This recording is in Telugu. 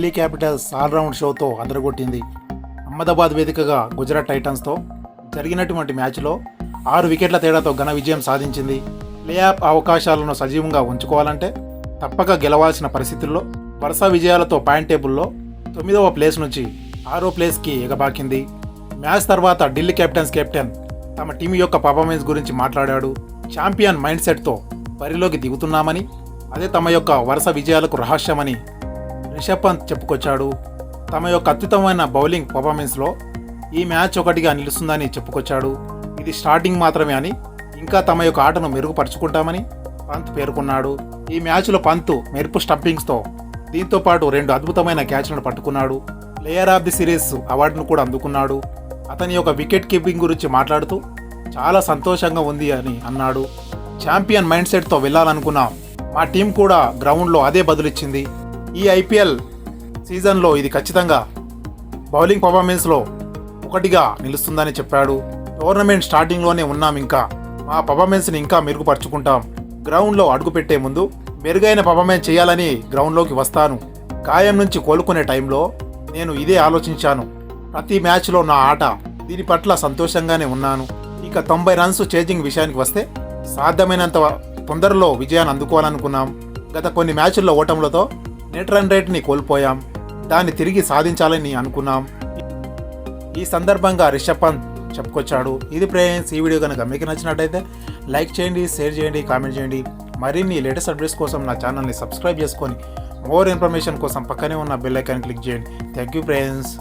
ఢిల్లీ క్యాపిటల్స్ ఆల్రౌండ్ షోతో అదరగొట్టింది. అహ్మదాబాద్ వేదికగా గుజరాత్ టైటన్స్తో జరిగినటువంటి మ్యాచ్లో ఆరు వికెట్ల తేడాతో ఘన విజయం సాధించింది. ప్లేఆఫ్ అవకాశాలను సజీవంగా ఉంచుకోవాలంటే తప్పక గెలవాల్సిన పరిస్థితుల్లో వరుస విజయాలతో పాయింట్ టేబుల్లో తొమ్మిదవ ప్లేస్ నుంచి ఆరో ప్లేస్కి ఎగబాకింది. మ్యాచ్ తర్వాత ఢిల్లీ కెప్టెన్స్ కెప్టెన్ తమ టీం యొక్క పర్ఫార్మెన్స్ గురించి మాట్లాడాడు. ఛాంపియన్ మైండ్ సెట్తో బరిలోకి దిగుతున్నామని అదే తమ యొక్క వరుస విజయాలకు రహస్యమని రిషబ్ పంత్ చెప్పుకొచ్చాడు. తమ యొక్క అద్భుతమైన బౌలింగ్ పర్ఫార్మెన్స్లో ఈ మ్యాచ్ ఒకటిగా నిలుస్తుందని చెప్పుకొచ్చాడు. ఇది స్టార్టింగ్ మాత్రమే అని ఇంకా తమ యొక్క ఆటను మెరుగుపరుచుకుంటామని పంత్ పేర్కొన్నాడు. ఈ మ్యాచ్లో పంత్ మెరుపు స్టంపింగ్స్తో దీంతో పాటు రెండు అద్భుతమైన క్యాచ్లను పట్టుకున్నాడు. ప్లేయర్ ఆఫ్ ది సిరీస్ అవార్డును కూడా అందుకున్నాడు. అతని యొక్క వికెట్ కీపింగ్ గురించి మాట్లాడుతూ చాలా సంతోషంగా ఉంది అని అన్నాడు. ఛాంపియన్ మైండ్ సెట్తో వెళ్ళాలనుకున్నాం మా టీం కూడా గ్రౌండ్లో అదే బదులిచ్చింది. ఈ ఐపీఎల్ సీజన్లో ఇది ఖచ్చితంగా బౌలింగ్ పర్ఫార్మెన్స్లో ఒకటిగా నిలుస్తుందని చెప్పాడు. టోర్నమెంట్ స్టార్టింగ్లోనే ఉన్నాం ఇంకా. మా పర్ఫార్మెన్స్ని ఇంకా మెరుగుపరుచుకుంటాం. గ్రౌండ్లో అడుగుపెట్టే ముందు మెరుగైన పర్ఫార్మెన్స్ చేయాలని గ్రౌండ్లోకి వస్తాను. గాయం నుంచి కోలుకునే టైంలో నేను ఇదే ఆలోచించాను. ప్రతి మ్యాచ్లో నా ఆట దీని పట్ల సంతోషంగానే ఉన్నాను. ఇక తొంభై రన్స్ చేజింగ్ విషయానికి వస్తే సాధ్యమైనంత తొందరలో విజయాన్ని అందుకోవాలనుకున్నాం. గత కొన్ని మ్యాచ్ల్లో ఓటములతో నెట్ రన్ రేట్ని కోల్పోయాం. దాన్ని తిరిగి సాధించాలని అనుకున్నాం. ఈ సందర్భంగా రిషబ్ పంత్ చెప్పుకొచ్చాడు ఇది ఫ్రెండ్స్ ఈ వీడియో కనుక మీకు నచ్చినట్టయితే లైక్ చేయండి షేర్ చేయండి కామెంట్ చేయండి. మరిన్ని లేటెస్ట్ అప్డేట్స్ కోసం నా ఛానల్ని సబ్స్క్రైబ్ చేసుకొని మోర్ ఇన్ఫర్మేషన్ కోసం పక్కనే ఉన్న బెల్ ఐకాన్ క్లిక్ చేయండి. Thank you friends.